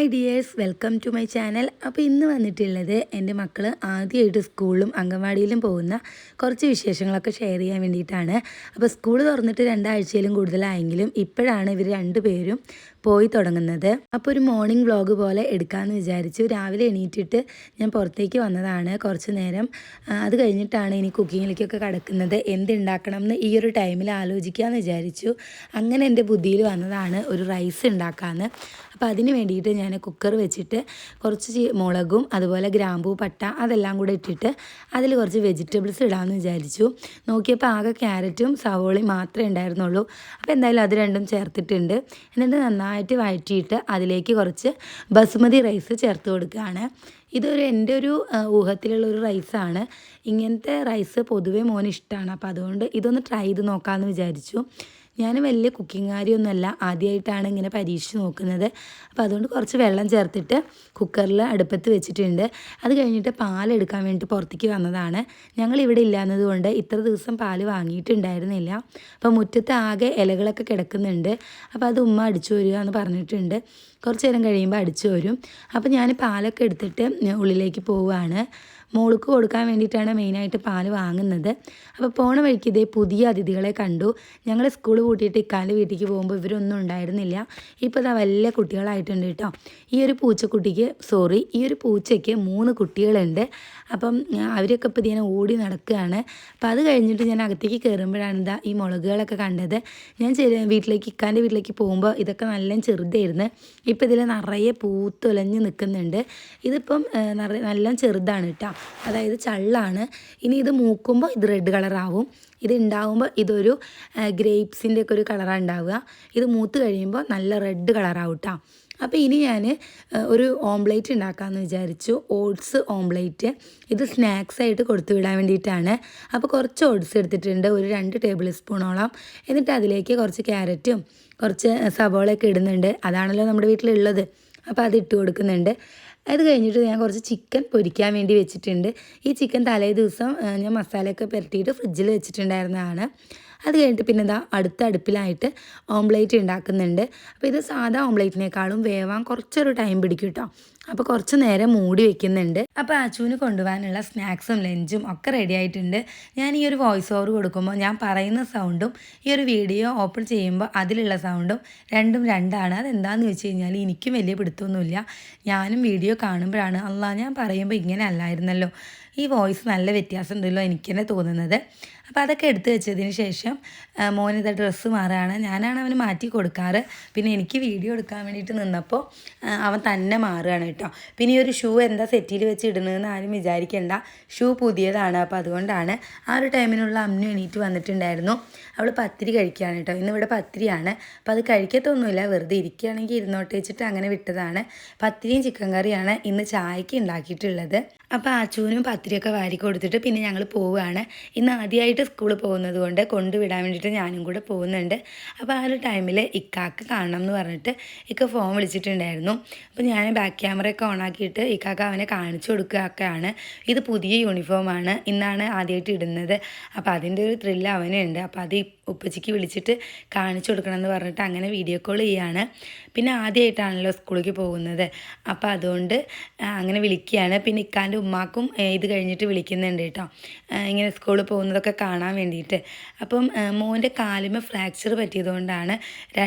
Hi dears welcome to my channel അപ്പോൾ ഇന്ന് വന്നിട്ടുള്ളത് എന്റെ മക്കൾ ആദ്യമായിട്ട് സ്കൂളിലും അംഗൻവാടിയിലും പോകുന്ന കുറച്ച് വിശേഷങ്ങളൊക്കെ ഷെയർ ചെയ്യാൻ വേണ്ടിയിട്ടാണ്. അപ്പോൾ സ്കൂൾ തുറന്നിട്ട് രണ്ടാഴ്ചയിലും കൂടുതലായെങ്കിലും ഇപ്പോഴാണ് ഇവർ രണ്ടുപേരും പോയി തുടങ്ങുന്നത്. അപ്പോൾ ഒരു മോർണിംഗ് വ്ളോഗ് പോലെ എടുക്കാമെന്ന് വിചാരിച്ചു. രാവിലെ എണീറ്റിട്ട് ഞാൻ പുറത്തേക്ക് വന്നതാണ് കുറച്ച് നേരം. അത് കഴിഞ്ഞിട്ടാണ് ഇനി കുക്കിങ്ങിലേക്കൊക്കെ കടക്കുന്നത്. എന്തുണ്ടാക്കണം എന്ന് ഈ ഒരു ടൈമിൽ ആലോചിക്കാമെന്ന് വിചാരിച്ചു. അങ്ങനെ എന്റെ ബുദ്ധിയിൽ വന്നതാണ് ഒരു റൈസ് ഉണ്ടാക്കാമെന്ന് അപ്പോൾ അതിന് വേണ്ടിയിട്ട് ഞാൻ കുക്കർ വെച്ചിട്ട് കുറച്ച് മുളകും അതുപോലെ ഗ്രാമ്പൂ പട്ട അതെല്ലാം കൂടെ ഇട്ടിട്ട് അതിൽ കുറച്ച് വെജിറ്റബിൾസ് ഇടാമെന്ന് വിചാരിച്ചു. നോക്കിയപ്പോൾ ആകെ ക്യാരറ്റും സവോളയും മാത്രമേ ഉണ്ടായിരുന്നുള്ളൂ. അപ്പോൾ എന്തായാലും അത് രണ്ടും ചേർത്തിട്ടുണ്ട്. എന്നിട്ട് നന്നായിട്ട് വഴറ്റിയിട്ട് അതിലേക്ക് കുറച്ച് ബസുമതി റൈസ് ചേർത്ത് കൊടുക്കുകയാണ്. ഇതൊരു എന്റെ ഒരു ഊഹത്തിലുള്ള ഒരു റൈസാണ് ഇങ്ങനത്തെ റൈസ് പൊതുവേ മോന് ഇഷ്ടമാണ് അപ്പോൾ അതുകൊണ്ട് ഇതൊന്ന് ട്രൈ ചെയ്ത് നോക്കാമെന്ന് വിചാരിച്ചു. ഞാൻ വലിയ കുക്കിംഗ് കാര്യമൊന്നുമല്ല. ആദ്യമായിട്ടാണ് ഇങ്ങനെ പരീക്ഷിച്ച് നോക്കുന്നത്. അപ്പോൾ അതുകൊണ്ട് കുറച്ച് വെള്ളം ചേർത്തിട്ട് കുക്കറിൽ അടുപ്പത്ത് വെച്ചിട്ടുണ്ട്. അത് കഴിഞ്ഞിട്ട് പാലെടുക്കാൻ വേണ്ടിയിട്ട് പുറത്തേക്ക് വന്നതാണ്. ഞങ്ങൾ ഇവിടെ ഇല്ലാത്തത് കൊണ്ട് ഇത്ര ദിവസം പാൽ വാങ്ങിയിട്ടുണ്ടായിരുന്നില്ല. അപ്പോൾ മുറ്റത്ത് ആകെ ഇലകളൊക്കെ കിടക്കുന്നുണ്ട്. അപ്പോൾ അത് ഉമ്മ അടിച്ചു വരിക എന്ന് പറഞ്ഞിട്ടുണ്ട്. കുറച്ച് നേരം കഴിയുമ്പോൾ അടിച്ചു വരും അപ്പോൾ ഞാൻ പാലൊക്കെ എടുത്തിട്ട് ഉള്ളിലേക്ക് പോവുകയാണ്. മോൾക്ക് കൊടുക്കാൻ വേണ്ടിയിട്ടാണ് മെയിനായിട്ട് പാൽ വാങ്ങുന്നത്. അപ്പോൾ പോണ വഴിക്ക് ഇതേ പുതിയ അതിഥികളെ കണ്ടു. ഞങ്ങൾ സ്കൂൾ പൂട്ടിയിട്ട് ഇക്കാന്റെ വീട്ടിലേക്ക് പോകുമ്പോൾ ഇവരൊന്നും ഉണ്ടായിരുന്നില്ല. ഇപ്പോൾ ഇതാ വലിയ കുട്ടികളായിട്ടുണ്ട് കേട്ടോ. ഈ ഒരു പൂച്ചക്കുട്ടിക്ക് സോറി ഈ ഒരു പൂച്ചയ്ക്ക് മൂന്ന് കുട്ടികളുണ്ട്. അപ്പം അവരൊക്കെ ഇപ്പോൾ ഇതിനെ ഓടി നടക്കുകയാണ്. അപ്പം അത് കഴിഞ്ഞിട്ട് ഞാൻ അകത്തേക്ക് കയറുമ്പോഴാണ് ഇതാ ഈ മുളകുകളൊക്കെ കണ്ടത്. ഞാൻ വീട്ടിലേക്ക് ഇക്കാന്റെ വീട്ടിലേക്ക് പോകുമ്പോൾ ഇതൊക്കെ നല്ല ചെറുതായിരുന്നു. ഇപ്പം ഇതിൽ നിറയെ പൂത്തൊലഞ്ഞ് നിൽക്കുന്നുണ്ട്. ഇതിപ്പം നിറയെ നല്ല ചെറുതാണ് കേട്ടോ. അതായത് ചള്ളാണ്. ഇനി ഇത് മൂക്കുമ്പോൾ ഇത് റെഡ് കളറാവും. ഇത് ഉണ്ടാവുമ്പോൾ ഇതൊരു ഗ്രേപ്സിന്റെ ഒക്കെ ഒരു കളറാണ് ഉണ്ടാവുക. ഇത് മൂത്ത് കഴിയുമ്പോൾ നല്ല റെഡ് കളറാവും കേട്ടോ. അപ്പോൾ ഇനി ഞാൻ ഒരു ഓംലേറ്റ് ഉണ്ടാക്കാമെന്ന് വിചാരിച്ചു. ഓട്സ് ഓംലേറ്റ് ഇത് സ്നാക്സ് ആയിട്ട് കൊടുത്തു വിടാൻ വേണ്ടിയിട്ടാണ്. അപ്പോൾ കുറച്ച് ഓട്സ് എടുത്തിട്ടുണ്ട്. ഒരു രണ്ട് ടേബിൾ സ്പൂണോളം. എന്നിട്ട് അതിലേക്ക് കുറച്ച് ക്യാരറ്റും കുറച്ച് സവോളയൊക്കെ ഇടുന്നുണ്ട്. അതാണല്ലോ നമ്മുടെ വീട്ടിലുള്ളത്. അപ്പോൾ അത് ഇട്ട് കൊടുക്കുന്നുണ്ട്. അത് കഴിഞ്ഞിട്ട് ഞാൻ കുറച്ച് ചിക്കൻ പൊരിക്കാൻ വേണ്ടി വെച്ചിട്ടുണ്ട്. ഈ ചിക്കൻ തലേ ദിവസം ഞാൻ മസാലയൊക്കെ പുരട്ടിയിട്ട് ഫ്രിഡ്ജിൽ വെച്ചിട്ടുണ്ടായിരുന്നതാണ്. അത് കഴിഞ്ഞിട്ട് പിന്നെ ഇതാ അടുത്ത അടുപ്പിലായിട്ട് ഓംലേറ്റ് ഉണ്ടാക്കുന്നുണ്ട്. അപ്പോൾ ഇത് സാധാ ഓംലേറ്റിനേക്കാളും വേവാൻ കുറച്ചൊരു ടൈം പിടിക്കും കേട്ടോ അപ്പോൾ കുറച്ച് നേരം മൂടി വെക്കുന്നുണ്ട്. അപ്പോൾ അച്ചുവിന് കൊണ്ടുപോകാനുള്ള സ്നാക്സും ലഞ്ചും ഒക്കെ റെഡി ആയിട്ടുണ്ട്. ഞാൻ ഈ ഒരു വോയിസ് ഓവർ കൊടുക്കുമ്പോൾ ഞാൻ പറയുന്ന സൗണ്ടും ഈ ഒരു വീഡിയോ ഓപ്പൺ ചെയ്യുമ്പോൾ അതിലുള്ള സൗണ്ടും രണ്ടും രണ്ടാണ്. അതെന്താണെന്ന് വെച്ച് കഴിഞ്ഞാൽ എനിക്കും വലിയ പിടുത്തമൊന്നുമില്ല ഞാനും വീഡിയോ കാണുമ്പോഴാണ് അല്ല ഞാൻ പറയുമ്പോൾ ഇങ്ങനെ അല്ലായിരുന്നല്ലോ. ഈ വോയിസ് നല്ല വ്യത്യാസം ഉണ്ടല്ലോ എനിക്ക് തന്നെ തോന്നുന്നത്. അപ്പോൾ അതൊക്കെ എടുത്തു വെച്ചതിന് ശേഷം മോനിത ഡ്രസ്സ് മാറുകയാണ് ഞാനാണ് അവന് മാറ്റി കൊടുക്കാറ്. പിന്നെ എനിക്ക് വീഡിയോ എടുക്കാൻ വേണ്ടിയിട്ട് നിന്നപ്പോൾ അവൻ തന്നെ മാറുകയാണ് കേട്ടോ. പിന്നെ ഈ ഒരു ഷൂ എന്താ സെറ്റിൽ വെച്ച് ഇടുന്നതെന്ന് ആരും വിചാരിക്കേണ്ട. ഷൂ പുതിയതാണ്. അപ്പോൾ അതുകൊണ്ടാണ് ആ ഒരു ടൈമിനുള്ള അമ്മ എണീറ്റ് വന്നിട്ടുണ്ടായിരുന്നു. അവൾ പത്തിരി കഴിക്കുകയാണ് കേട്ടോ. ഇന്നിവിടെ പത്തിരിയാണ്. അപ്പോൾ അത് കഴിക്കത്തൊന്നുമില്ല. വെറുതെ ഇരിക്കുകയാണെങ്കിൽ ഇരുന്നോട്ട് വെച്ചിട്ട് അങ്ങനെ വിട്ടതാണ്. പത്തിരിയും ചിക്കൻ കറിയാണ് ഇന്ന് ചായക്ക് ഉണ്ടാക്കിയിട്ടുള്ളത്. അപ്പോൾ ആച്ചൂനും പത്തിരിയൊക്കെ വാരി കൊടുത്തിട്ട് പിന്നെ ഞങ്ങൾ പോവുകയാണ്. ഇന്ന് ആദ്യമായിട്ട് സ്കൂളിൽ പോകുന്നത് കൊണ്ട് കൊണ്ടുവിടാൻ വേണ്ടിയിട്ട് ഞാനും കൂടെ പോകുന്നുണ്ട്. അപ്പോൾ ആ ഒരു ടൈമിൽ ഇക്കാക്ക് കാണണം എന്ന് പറഞ്ഞിട്ട് ഇക്ക ഫോൺ വിളിച്ചിട്ടുണ്ടായിരുന്നു. അപ്പോൾ ഞാൻ ബാക്ക് ക്യാമറയൊക്കെ ഓണാക്കിയിട്ട് ഇക്കാക്ക് അവനെ കാണിച്ചു കൊടുക്കുകയൊക്കെയാണ്. ഇത് പുതിയ യൂണിഫോമാണ്. ഇന്നാണ് ആദ്യമായിട്ട് ഇടുന്നത്. അപ്പോൾ അതിന്റെ ഒരു ത്രില്ല് അവനുണ്ട്. അപ്പോൾ അത് ഈ ഉപ്പച്ചിക്ക് വിളിച്ചിട്ട് കാണിച്ചു കൊടുക്കണം എന്ന് പറഞ്ഞിട്ട് അങ്ങനെ വീഡിയോ കോൾ ചെയ്യാണ്. പിന്നെ ആദ്യമായിട്ടാണല്ലോ സ്കൂളിലേക്ക് പോകുന്നത്. അപ്പോൾ അതുകൊണ്ട് അങ്ങനെ വിളിക്കുകയാണ്. പിന്നെ ഇക്കാന്റെ ഉമ്മാക്കും ഇത് കഴിഞ്ഞിട്ട് വിളിക്കുന്നുണ്ട് കേട്ടോ. ഇങ്ങനെ സ്കൂളിൽ പോകുന്നതൊക്കെ കാണാൻ വേണ്ടിയിട്ട്. അപ്പം മോന്റെ കാലിമ ഫ്രാക്ചർ പറ്റിയതുകൊണ്ടാണ്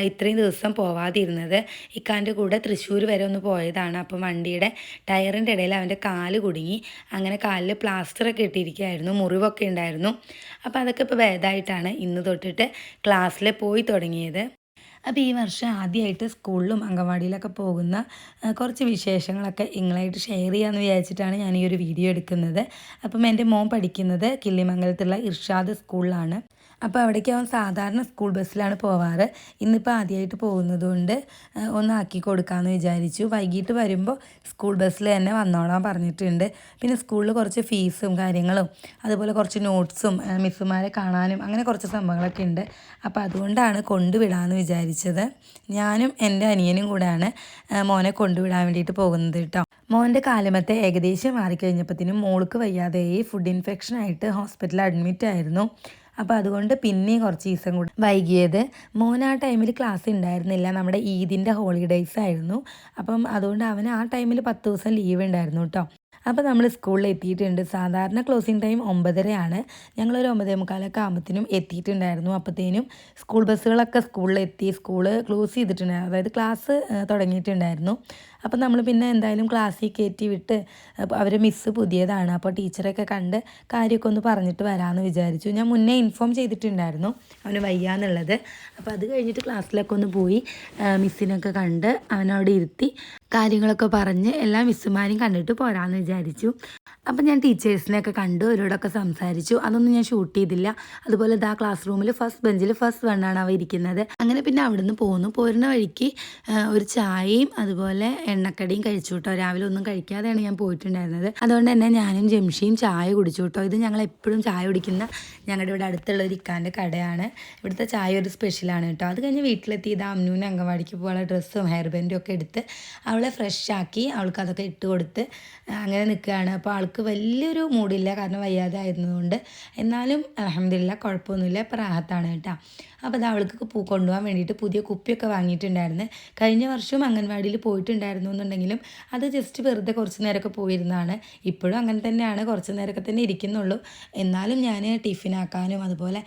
ഇത്രയും ദിവസം പോവാതിരുന്നത്. ഇക്കാന്റെ കൂടെ തൃശ്ശൂർ വരെ ഒന്ന് പോയതാണ്. അപ്പം വണ്ടിയുടെ ടയറിന്റെ ഇടയിൽ അവന്റെ കാൽ കുടുങ്ങി. അങ്ങനെ കാലിൽ പ്ലാസ്റ്ററൊക്കെ ഇട്ടിരിക്കുകയായിരുന്നു. മുറിവൊക്കെ ഉണ്ടായിരുന്നു. അപ്പോൾ അതൊക്കെ ഇപ്പോൾ ഭേദമായിട്ടാണ് ഇന്ന് തൊട്ടിട്ട് ക്ലാസ്സിൽ പോയി തുടങ്ങിയത്. അപ്പോൾ ഈ വർഷം ആദ്യമായിട്ട് സ്കൂളിലും അംഗൻവാടിയിലൊക്കെ പോകുന്ന കുറച്ച് വിശേഷങ്ങളൊക്കെ നിങ്ങളായിട്ട് ഷെയർ ചെയ്യാമെന്ന് വിചാരിച്ചിട്ടാണ് ഞാൻ ഈ ഒരു വീഡിയോ എടുക്കുന്നത്. അപ്പം എന്റെ മോൻ പഠിക്കുന്നത് കിള്ളിമംഗലത്തുള്ള ഇർഷാദ് സ്കൂളിലാണ്. അപ്പോൾ അവിടേക്ക് അവൻ സാധാരണ സ്കൂൾ ബസ്സിലാണ് പോവാറ്. ഇന്നിപ്പോൾ ആദ്യമായിട്ട് പോകുന്നത് കൊണ്ട് ആ, ഒന്ന് ആക്കി കൊടുക്കാമെന്ന് വിചാരിച്ചു. വൈകിട്ട് വരുമ്പോൾ സ്കൂൾ ബസ്സിൽ തന്നെ വന്നോളാൻ പറഞ്ഞിട്ടുണ്ട്. പിന്നെ സ്കൂളിൽ കുറച്ച് ഫീസും കാര്യങ്ങളും അതുപോലെ കുറച്ച് നോട്ട്സും മിസ്സുമാരെ കാണാനും അങ്ങനെ കുറച്ച് സംഭവങ്ങളൊക്കെ ഉണ്ട്. അപ്പോൾ അതുകൊണ്ടാണ് കൊണ്ടുവിടാമെന്ന് വിചാരിച്ചത് ഞാനും എന്റെ അനിയനും കൂടെയാണ് മോനെ കൊണ്ടുവിടാൻ വേണ്ടിയിട്ട് പോകുന്നത് കേട്ടോ. മോന്റെ കാലമത്തെ ഏകദേശം മാറിക്കഴിഞ്ഞപ്പോഴത്തേനും മോൾക്ക് വയ്യാതെയായി ഫുഡ് ഇൻഫെക്ഷൻ ആയിട്ട് ഹോസ്പിറ്റലിൽ അഡ്മിറ്റ് ആയിരുന്നു. അപ്പോൾ അതുകൊണ്ട് പിന്നെയും കുറച്ച് ദിവസം കൂടി വൈകിയത്. മോൻ ആ ടൈമിൽ ക്ലാസ് ഉണ്ടായിരുന്നില്ല. നമ്മുടെ ഈദിന്റെ ഹോളിഡേയ്സ് ആയിരുന്നു. അപ്പം അതുകൊണ്ട് അവന് ആ ടൈമിൽ പത്ത് ദിവസം ലീവ് ഉണ്ടായിരുന്നു കേട്ടോ. അപ്പോൾ നമ്മൾ സ്കൂളിൽ എത്തിയിട്ടുണ്ട്. സാധാരണ ക്ലോസിങ് ടൈം ഒമ്പതരയാണ്. ഞങ്ങളൊരു ഒമ്പതേ മുക്കാലൊക്കെ ആകുമ്പോഴത്തേനും എത്തിയിട്ടുണ്ടായിരുന്നു. അപ്പോഴത്തേനും സ്കൂൾ ബസ്സുകളൊക്കെ സ്കൂളിൽ എത്തി സ്കൂൾ ക്ലോസ് ചെയ്തിട്ടുണ്ടായിരുന്നു. അതായത് ക്ലാസ് തുടങ്ങിയിട്ടുണ്ടായിരുന്നു. അപ്പോൾ നമ്മൾ പിന്നെ എന്തായാലും ക്ലാസ്സിൽ കയറ്റി വിട്ട് അവർ മിസ്സ് പുതിയതാണ്. അപ്പോൾ ടീച്ചറൊക്കെ കണ്ട് കാര്യമൊക്കെ ഒന്ന് പറഞ്ഞിട്ട് വരാമെന്ന് വിചാരിച്ചു. ഞാൻ മുന്നേ ഇൻഫോം ചെയ്തിട്ടുണ്ടായിരുന്നു അവന് വയ്യാന്നുള്ളത് അപ്പോൾ അത് കഴിഞ്ഞിട്ട് ക്ലാസ്സിലൊക്കെ ഒന്ന് പോയി മിസ്സിനൊക്കെ കണ്ട് അവനവിടെ ഇരുത്തി കാര്യങ്ങളൊക്കെ പറഞ്ഞ് എല്ലാ മിസ്സുമാരെയും കണ്ടിട്ട് പോരാമെന്ന് വിചാരിച്ചു. അപ്പം ഞാൻ ടീച്ചേഴ്സിനെയൊക്കെ കണ്ടു അവരോടൊക്കെ സംസാരിച്ചു. അതൊന്നും ഞാൻ ഷൂട്ട് ചെയ്തില്ല. അതുപോലെ ഇതാ ക്ലാസ് റൂമിൽ ഫസ്റ്റ് ബെഞ്ചിൽ ഫസ്റ്റ് വണ്ണാണ് അവ ഇരിക്കുന്നത്. അങ്ങനെ പിന്നെ അവിടുന്ന് പോന്നു. പോരുന്ന വഴിക്ക് ഒരു ചായയും അതുപോലെ എണ്ണക്കടിയും കഴിച്ചു കേട്ടോ രാവിലെ ഒന്നും കഴിക്കാതെയാണ് ഞാൻ പോയിട്ടുണ്ടായിരുന്നത്. അതുകൊണ്ട് തന്നെ ഞാനും ജംഷിയും ചായ കുടിച്ചു കേട്ടോ ഇത് ഞങ്ങൾ എപ്പോഴും ചായ കുടിക്കുന്ന ഞങ്ങളുടെ ഇവിടെ അടുത്തുള്ള ഒരു ഇക്കാന്റെ കടയാണ്. ഇവിടുത്തെ ചായ ഒരു സ്പെഷ്യലാണ് കേട്ടോ. അത് കഴിഞ്ഞ് വീട്ടിലെത്തി ഇത് അമ്നൂന് അംഗൻവാടിക്ക് പോകാനുള്ള ഡ്രസ്സും ഹെയർ ബാൻഡും ഒക്കെ എടുത്ത് അവളെ ഫ്രഷ് ആക്കി അവൾക്ക് അതൊക്കെ ഇട്ട് കൊടുത്ത് അങ്ങനെ നിൽക്കുകയാണ്. അപ്പോൾ ആൾക്ക് വലിയൊരു മൂടില്ല കാരണം വയ്യാതെ ആയിരുന്നതുകൊണ്ട് എന്നാലും അലഹമില്ല കുഴപ്പമൊന്നുമില്ല. ഇപ്പോൾ റാഹത്താണ് കേട്ടോ. അപ്പോൾ അത് അവൾക്ക് പൂ കൊണ്ടുപോകാൻ വേണ്ടിയിട്ട് പുതിയ കുപ്പിയൊക്കെ വാങ്ങിയിട്ടുണ്ടായിരുന്നു. കഴിഞ്ഞ വർഷവും അംഗൻവാടിയിൽ പോയിട്ടുണ്ടായിരുന്നു. എന്നുണ്ടെങ്കിലും അത് ജസ്റ്റ് വെറുതെ കുറച്ച് നേരമൊക്കെ പോയിരുന്നതാണ്. ഇപ്പോഴും അങ്ങനെ തന്നെയാണ്. കുറച്ച് നേരമൊക്കെ തന്നെ ഇരിക്കുന്നുള്ളൂ. എന്നാലും ഞാൻ ടിഫിനാക്കാനും അതുപോലെ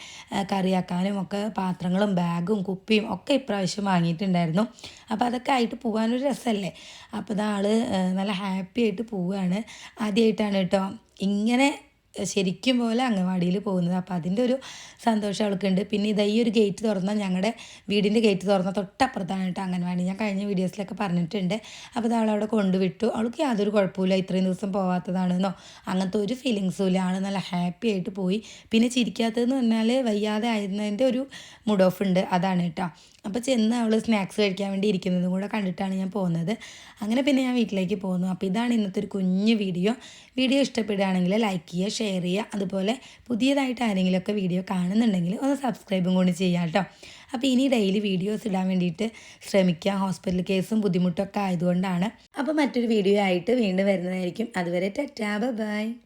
കറിയാക്കാനും ഒക്കെ പാത്രങ്ങളും ബാഗും കുപ്പിയും ഒക്കെ ഇപ്രാവശ്യം വാങ്ങിയിട്ടുണ്ടായിരുന്നു. അപ്പോൾ അതൊക്കെ ആയിട്ട് പോകാനൊരു രസമല്ലേ? അപ്പോൾ ഇതാൾ നല്ല ഹാപ്പി ആയിട്ട് പോവുകയാണ് ആദ്യമായിട്ടാണ് കേട്ടോ. ഇങ്ങനെ ശരിക്കും പോലെ അംഗൻവാടിയിൽ പോകുന്നത്. അപ്പോൾ അതിന്റെ ഒരു സന്തോഷം അവൾക്കുണ്ട്. പിന്നെ ഇതാ ഈ ഒരു ഗേറ്റ് തുറന്നാൽ ഞങ്ങളുടെ വീടിന്റെ ഗേറ്റ് തുറന്ന തൊട്ടപ്പുറത്താണ് അംഗൻവാടി. ഞാൻ കഴിഞ്ഞ വീഡിയോസിലൊക്കെ പറഞ്ഞിട്ടുണ്ട്. അപ്പോൾ അത് അവളവിടെ കൊണ്ടുവിട്ടു. അവൾക്ക് യാതൊരു കുഴപ്പമില്ല ഇത്രയും ദിവസം പോകാത്തതാണെന്നോ അങ്ങനത്തെ ഒരു ഫീലിങ്സും ഇല്ല. ആൾ നല്ല ഹാപ്പി ആയിട്ട് പോയി. പിന്നെ ചിരിക്കാത്തതെന്ന് പറഞ്ഞാൽ വയ്യാതെ ആയിരുന്നതിന്റെ ഒരു മൂഡ് ഓഫ് ഉണ്ട്. അതാണ് കേട്ടോ. അപ്പോൾ ചെന്ന് അവൾ സ്നാക്സ് കഴിക്കാൻ വേണ്ടി ഇരിക്കുന്നതും കൂടെ കണ്ടിട്ടാണ് ഞാൻ പോകുന്നത്. അങ്ങനെ പിന്നെ ഞാൻ വീട്ടിലേക്ക് പോകുന്നു. അപ്പോൾ ഇതാണ് ഇന്നത്തെ ഒരു കുഞ്ഞു വീഡിയോ. വീഡിയോ ഇഷ്ടപ്പെടുകയാണെങ്കിൽ ലൈക്ക് ചെയ്യുക ഷെയർ ചെയ്യുക. അതുപോലെ പുതിയതായിട്ട് ആരെങ്കിലുമൊക്കെ വീഡിയോ കാണുന്നുണ്ടെങ്കിൽ ഒന്ന് സബ്സ്ക്രൈബും കൂടി ചെയ്യാം കേട്ടോ. അപ്പോൾ ഇനി ഡെയിലി വീഡിയോസ് ഇടാൻ വേണ്ടിയിട്ട് ശ്രമിക്കുക. ഹോസ്പിറ്റൽ കേസും ബുദ്ധിമുട്ടൊക്കെ ആയതുകൊണ്ടാണ്. അപ്പോൾ മറ്റൊരു വീഡിയോ ആയിട്ട് വീണ്ടും വരുന്നതായിരിക്കും. അതുവരെ ടാറ്റാ. ബൈ.